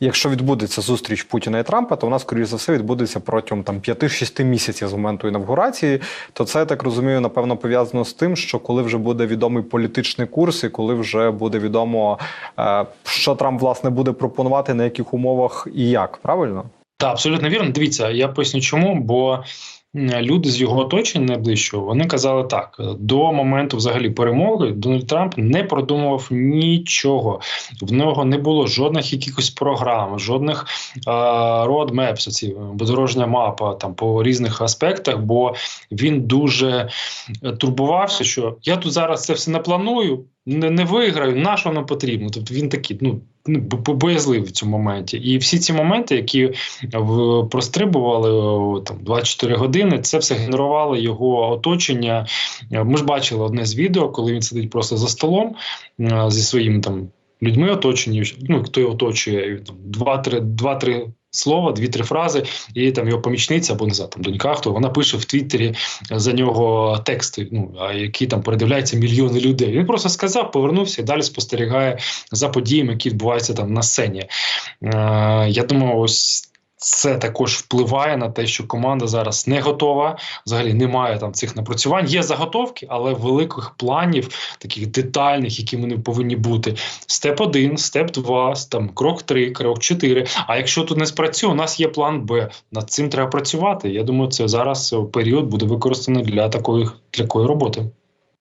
Якщо відбудеться зустріч Путіна і Трампа, то вона, скоріш за все, відбудеться протягом там 5-6 місяців з моменту інавгурації. То це я так розумію, напевно, пов'язано з тим, що коли вже буде відомий політичний курс, і коли вже буде відомо, е, що Трамп власне буде пропонувати, на яких умовах і як, правильно? Так, абсолютно вірно. Дивіться, я поясню, чому, бо люди з його оточення найближчого вони казали так: до моменту взагалі перемоги Дональд Трамп не продумував нічого. В нього не було жодних якихось програм, жодних roadmaps, ці подорожня мапа там по різних аспектах, бо він дуже е, турбувався, що я тут зараз це все напланую, не, не виграю, на що воно потрібно. Тобто він такий, ну. Ну, боязливий в цьому моменті, і всі ці моменти, які в прострибували там 24 години, це все генерувало його оточення. Ми ж бачили одне з відео, коли він сидить просто за столом е, зі своїми там людьми оточені, ну хто його оточує, там два-три, Слова, дві-три фрази, і там його помічниця або не знаю, там донька, хто вона пише в Твіттері за нього тексти, ну які там передивляються мільйони людей. Він просто сказав, повернувся і далі спостерігає за подіями, які відбуваються там на сцені. Е, я думаю, ось це також впливає на те, що команда зараз не готова. Взагалі немає там цих напрацювань. Є заготовки, але великих планів, таких детальних, які вони повинні бути. Степ 1, степ 2, там крок 3, крок 4. А якщо тут не спрацює, у нас є план Б. Над цим треба працювати. Я думаю, це зараз е, період буде використаний для такої для такої роботи.